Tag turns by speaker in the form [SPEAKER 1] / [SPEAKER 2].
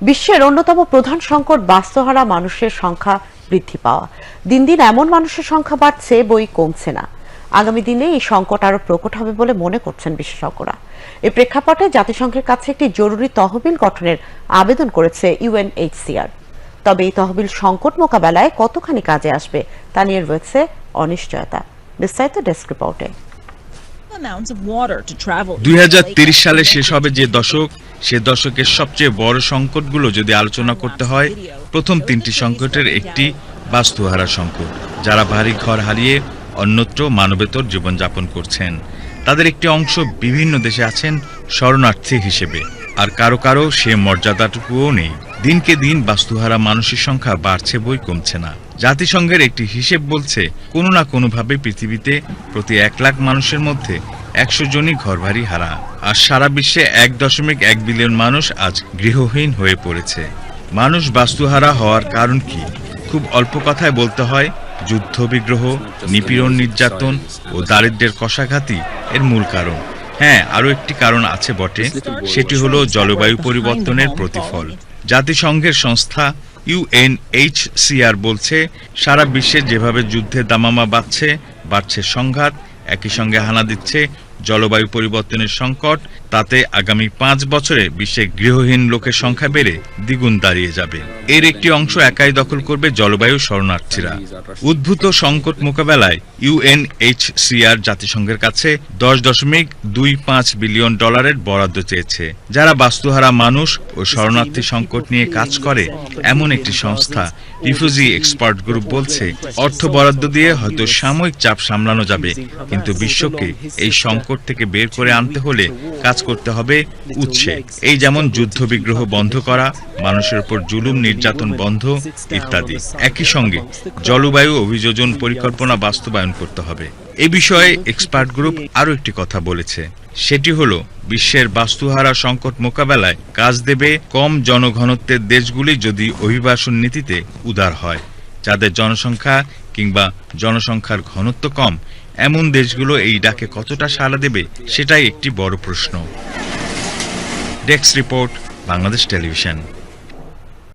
[SPEAKER 1] বিশ্বের অন্যতম প্রধান সংকট বাস্তুহারা মানুষের সংখ্যা বৃদ্ধি পাওয়া। দিন দিন এমন মানুষের সংখ্যা বাড়ছে, বই কমছে না। আগামী দিনে এই সংকট আরও প্রকট হবে বলে মনে করছেন বিশেষজ্ঞরা। এ প্রেক্ষাপটে জাতিসংঘের কাছে একটি জরুরি তহবিল গঠনের আবেদন করেছে ইউএনএইচসিআর তবে এই তহবিল সংকট মোকাবেলায় কতখানি কাজে আসবে তা নিয়ে রয়েছে অনিশ্চয়তা। বিস্তারিত ডেস্ক রিপোর্টে।
[SPEAKER 2] দুই সালে শেষ হবে যে দশক। সে দশকের সবচেয়ে বড় সংকটগুলো যদি আলোচনা করতে হয়, প্রথম তিনটি সংকটের একটি বাস্তুহারা সংকট, যারা বাড়ি ঘর হারিয়ে অন্যত্র মানবেতর জীবনযাপন করছেন। তাদের একটি অংশ বিভিন্ন দেশে আছেন শরণার্থী হিসেবে, আর কারও কারও সে মর্যাদাটুকুও নেই। দিনকে দিন বাস্তুহারা মানুষের সংখ্যা বাড়ছে বই কমছে না। জাতিসংঘের একটি হিসেব বলছে, কোনো না কোনোভাবে পৃথিবীতে প্রতি এক লাখ মানুষের মধ্যে একশো জনই ঘরবাড়ি হারা। আর সারা বিশ্বে এক দশমিক এক বিলিয়ন মানুষ আজ গৃহহীন হয়ে পড়েছে। মানুষ বাস্তুহারা হওয়ার কারণ কি? খুব অল্প কথায় বলতে হয় যুদ্ধ বিগ্রহ নিপীড়ন নির্যাতন ও দারিদ্র্যের কষাঘাতি এর মূল কারণ। হ্যাঁ আরও একটি কারণ আছে বটে, সেটি হলো জলবায়ু পরিবর্তনের প্রতিফল। জাতিসংঘের সংস্থা ইউএনএইচসিআর বলছে সারা বিশ্বে যেভাবে যুদ্ধে দামামা বাড়ছে বাড়ছে সংঘাত একই সঙ্গে হানা দিচ্ছে জলবায়ু পরিবর্তনের সংকট, তাতে আগামী পাঁচ বছরে বিশ্বে গৃহহীন লোকের সংখ্যা বেড়ে দ্বিগুণ দাঁড়িয়ে যাবে। এর একটি অংশ একাই দখল করবে জলবায়ু শরণার্থীরা। উদ্ভূত সংকট মোকাবেলায় ইউএনএইচসিআর জাতিসংঘের কাছে দশ দশমিক দুই পাঁচ বিলিয়ন ডলারের বরাদ্দ চেয়েছে, যারা বাস্তুহারা মানুষ ও শরণার্থী সংকট নিয়ে কাজ করে, এমন একটি সংস্থা। রিফিউজি এক্সপার্ট গ্রুপ বলছে, অর্থ বরাদ্দ দিয়ে হয়তো সাময়িক চাপ সামলানো যাবে, কিন্তু বিশ্বকে এই সংকট থেকে বের করে আনতে হলে কাজ করতে হবে উৎসে এই যেমন যুদ্ধ বিগ্রহ বন্ধ করা, মানুষের উপর জুলুম নির্যাতন বন্ধ ইত্যাদি। একই সঙ্গে জলবায়ু অভিযোজন পরিকল্পনা বাস্তবায়ন করতে হবে। এ বিষয়ে এক্সপার্ট গ্রুপ আরও একটি কথা বলেছে। সেটি হলো, বিশ্বের বাস্তুহারা সংকট মোকাবেলায় কাজ দেবে কম জনঘনত্বের দেশগুলি যদি অভিবাসন নীতিতে উদার হয়, যাদের জনসংখ্যা কিংবা জনসংখ্যার ঘনত্ব কম, এমন দেশগুলো এই ডাকে কতটা সাড়া দেবে সেটাই একটি বড় প্রশ্ন। Desk report, Bangladesh television.